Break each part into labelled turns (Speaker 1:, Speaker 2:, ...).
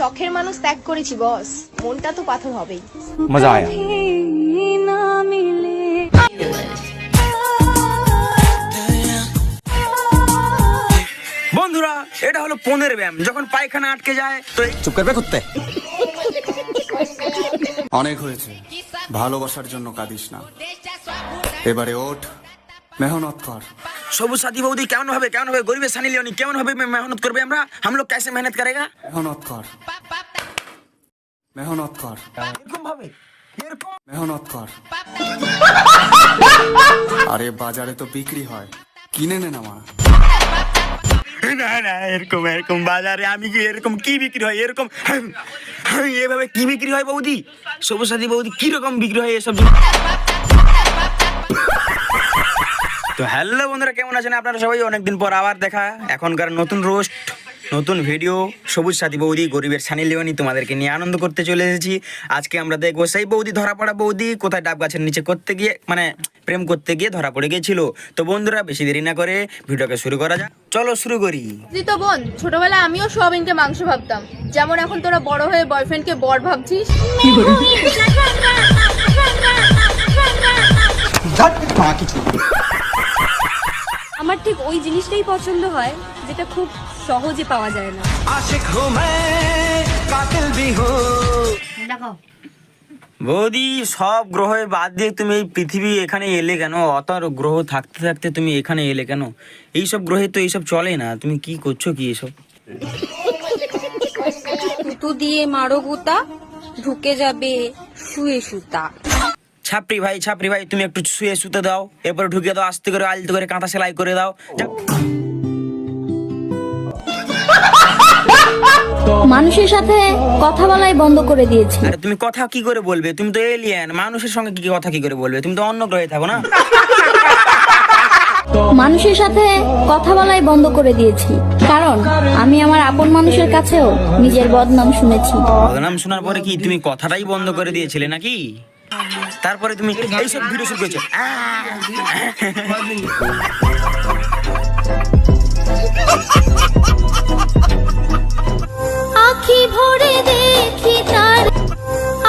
Speaker 1: শখের মানুষ ত্যাগ করেছি বস। মনটা তো পাথর হবেই।
Speaker 2: মজা আয়া।
Speaker 3: বন্ধুরা এটা হলো পনেরো ব্যায়াম। যখন পায়খানা আটকে যায় তো
Speaker 2: চুপ করবে করতে
Speaker 4: অনেক হয়েছে। ভালোবাসার জন্য কাঁদিস না। এবারে ওঠ। মেহনত কর।
Speaker 3: সবুজ সাথী বৌদি কেমন হবে কেমন হবে? গরিবের সানি লিওনি কেমন হবে? মেহনত করবে আমরা? হাম লোক কেসে মেহনত করেগা?
Speaker 4: মেহনত কর। মেহনত কর।
Speaker 3: এরকম ভাবে এরকম
Speaker 4: মেহনত কর। আরে বাজারে তো বিক্রি হয়। কিনে নে না মা।
Speaker 3: না না এরকম এরকম বাজারে আমি কি এরকম কি বিক্রি হয়? এরকম হ্যাঁ, হ্যাঁ, এভাবে কি বিক্রি হয় বৌদি? সবুজ সাথী বৌদি কীরকম বিক্রি হয় এসব তো হ্যালো বন্ধুরা কেমন আছেন? আপনারা সবাই অনেকদিন পর আবার দেখা। এখনকার নতুন রোস্ট নতুন ভিডিও সবুজ সাথী বৌদি গরিবের সানি লিওনি তোমাদেরকে নিয়ে আনন্দ করতে চলে এসেছি। আজকে আমরা দেখব সেই বৌদি ধরা পড়া বৌদি কোথায় ডাব গাছের নিচে করতে গিয়ে মানে প্রেম করতে গিয়ে ধরা পড়ে গিয়েছিল। তো বন্ধুরা বেশি দেরি না করে ভিডিওকে শুরু করা যাক। চলো শুরু করি।
Speaker 5: তো বোন ছোটবেলায় আমিও সোয়াবিনকে মাংস ভাবতাম। যেমন এখন তোরা বড় হয়ে বয়ফ্রেন্ডকে বর ভাবছিস।
Speaker 6: আমার ঠিক ওই জিনিসটাই পছন্দ হয় যেটা খুব সহজে পাওয়া যায় না।
Speaker 3: বৌদি সব গ্রহ বাদ দিয়ে তুমি এই পৃথিবী এখানে এলে কেন? অত গ্রহ থাকতে থাকতে তুমি এখানে এলে কেন? এইসব গ্রহে তো এইসব চলে না। তুমি কি করছ কি এসব?
Speaker 6: থুতু দিয়ে মারো গুতা ঢুকে যাবে শুয়ে সুতা।
Speaker 3: ছাপড়ি ভাই ছাপড়ি ভাই তুমি একটু শুয়ে শুতে দাও এরপর ঢুকে দাও আস্তে করে আলতে করে কাঁথা সেলাই করে দাও।
Speaker 7: মানুষের সাথে কথা বলাই বন্ধ করে দিয়েছি।
Speaker 3: আরে তুমি কথা কি করে বলবে? তুমি তো এলিয়েন মানুষের সঙ্গে কি কথা কি করে বলবে? তুমি তো অন্য গ্রহে থাকো না?
Speaker 7: মানুষের সাথে কথা বলাই বন্ধ করে দিয়েছি। কারণ আমি আমার আপন মানুষের কাছেও নিজের বদনাম শুনেছি।
Speaker 3: নাম শোনার পরে কি তুমি কথাটাই বন্ধ করে দিয়েছিলে নাকি? তারপরে তুমি এইসব ভিডিও শুরু করেছ।
Speaker 7: আখি ভরে দেখি তার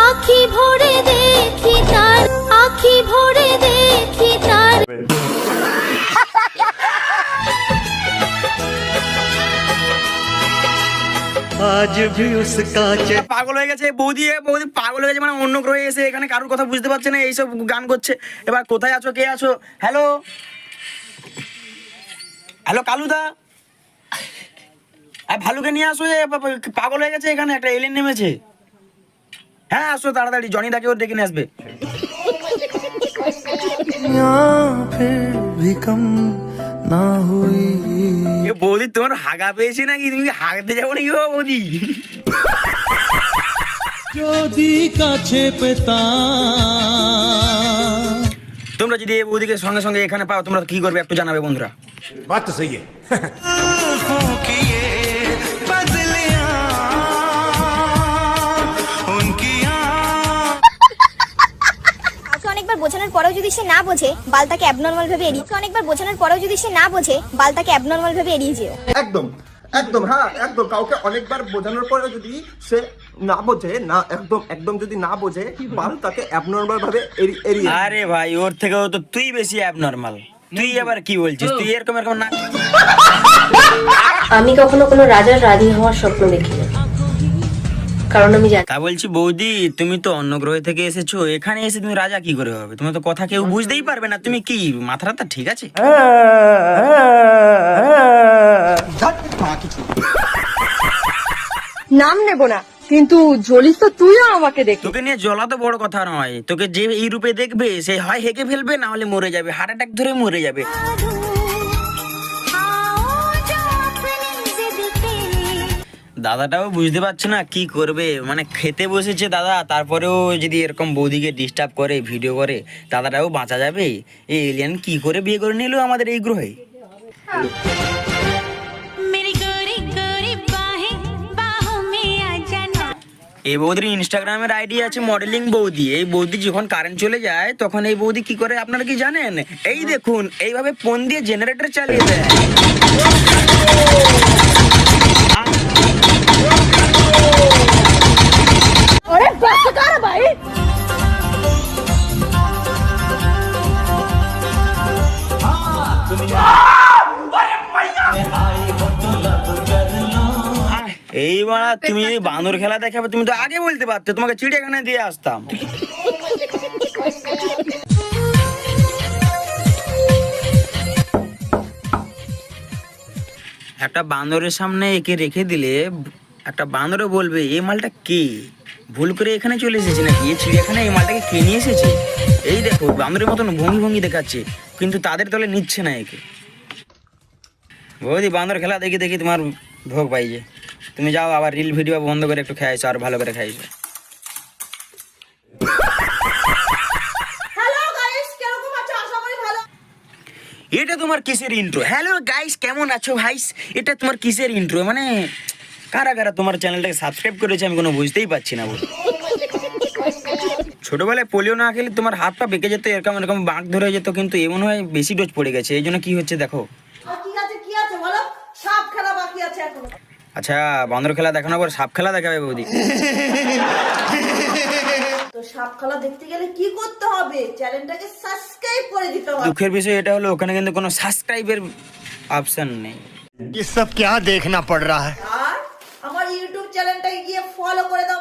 Speaker 7: আখি ভরে দেখি তার আখি ভরে
Speaker 3: পাগল হয়ে গেছে বৌদি বৌদি পাগল হয়ে গেছে মানে অন্য গ্রহে এসে এখানে কারোর কথা বুঝতে পারছে না এইসব গান করছে। এবার কোথায় আছো কে আছো? Hello hello কালুদা? আর ভালুকে নিয়ে আসো পাগল হয়ে গেছে এখানে একটা এলিয়েন নেমেছে। হ্যাঁ আসো তাড়াতাড়ি জনি দাকে ওর ডেকে নিয়ে আসবে। এ বৌদি তোমার হাগা পেয়েছে নাকি? তুমি কি হাগতে যাব নাকি ও বৌদি?
Speaker 8: যদি কাছে পেতাম
Speaker 3: তোমরা যদি এই বৌদিকে সঙ্গে সঙ্গে এখানে পাও তোমরা কি করবে একটু জানাবে বন্ধুরা।
Speaker 9: বাচ্চা অনেকবার বোঝানোর পরেও যদি সে না বোঝে বালতাকে অ্যাবনর্মাল ভাবে এড়িয়ে অনেকবার বোঝানোর পরেও যদি সে না বোঝে বালতাকে অ্যাবনর্মাল ভাবে এড়িয়ে যেও।
Speaker 10: একদম একদম হ্যাঁ একদম কাউকে অনেকবার বোঝানোর পরে যদি সে না বোঝে না একদম একদম যদি না বোঝে বাল তাকে অ্যাবনর্মাল ভাবে এড়ি- এড়িয়ে
Speaker 3: আরে ভাই ওর থেকেও তো তুই বেশি অ্যাবনর্মাল তুই এবার কি বলছিস? তুই এরকম এরকম না
Speaker 6: আমি কখনো কোনো রাজার রানী হওয়ার স্বপ্ন দেখি না কারণ আমি জানি।
Speaker 3: তা বলছি বৌদি তুমি তো অন্য গ্রহ থেকে এসেছ এখানে এসে তুমি রাজা কি করে হবে? তুমি তো কথা কেউ বুঝতেই পারবে না তুমি কি? মাথাটা তো ঠিক আছে?
Speaker 5: নাম নেব না কিন্তু জ্বলিস তো তুইও আমাকে দেখ।
Speaker 3: তোকে নিয়ে জ্বলা তো বড় কথা নয় তোকে যে এই রূপে দেখবে সে হয় হেগে ফেলবে না হলে মরে যাবে হার্ট অ্যাটাক ধরে মরে যাবে। দাদাটাও বুঝতে পারছে না কি করবে। মানে খেতে বসেছে দাদা তারপরেও যদি এরকম বৌদিকে ডিস্টার্ব করে ভিডিও করে দাদাটাও বাঁচা যাবে? এই এলিয়ান কি করে বিয়ে করে নিল আমাদের এই গ্রহে? এই বৌদির ইনস্টাগ্রামের আইডি আছে মডেলিং বৌদি। এই বৌদি যখন কারেন্ট চলে যায় তখন এই বৌদি কি করে আপনারা কি জানেন? এই দেখুন এইভাবে ফোন দিয়ে জেনারেটর চালিয়ে দেয়। এই বাড়া তুমি বানর খেলা দেখাবে, তুমি তো আগে বলতে পারতে, তোমাকে চিড়িয়াখানায় দিয়ে আসতাম। একটা বান্দরের সামনে একে রেখে দিলে একটা বান্দরও বলবে এই মালটা কে? ভুল করে এখানে চলে এসেছে নাকি? এই চিড়িয়াখানায় এই মালটাকে কে নিয়ে এসেছে? এই দেখো বান্দরের মতন ভঙ্গি ভঙ্গি দেখাচ্ছে কিন্তু তাদের দলে নিচ্ছে না একে। বৌদি বান্দর খেলা দেখি দেখি তোমার ভোগ পাইছে তুমি যাও আবার রিল ভিডিও বন্ধ করে একটু খাইছো আর ভালো করে খাইছো এটা তোমার কিসের ইন্ট্রো হ্যালো গাইস কেমন আছো ভাইস? এটা তোমার কিসের ইন্ট্রো মানে কারা কারা তোমার চ্যানেলটাকে সাবস্ক্রাইব করেছে আমি কোনো বুঝতেই পারছি না বল ছোটবেলায় পোলিও না খেলে তোমার হাত পা বেঁকে যেত এরকম এরকম বাঁক ধরে যেত কিন্তু এমন হয় বেশি ডোজ পড়ে গেছে এই জন্য কি হচ্ছে দেখো আচ্ছা বান্দর খেলা দেখানোর পর সাপ খেলা দেখাবে বৌদি
Speaker 2: সাপ খেলা দেখতে গেলে কি করতে হবে চ্যানেলটাকে সাবস্ক্রাইব করে দিতে হবে
Speaker 3: দুঃখের বিষয় এটা হলো ওখানে কিন্তু কোনো সাবস্ক্রাইবের অপশন নেই
Speaker 8: ये सब क्या देखना पड़ रहा है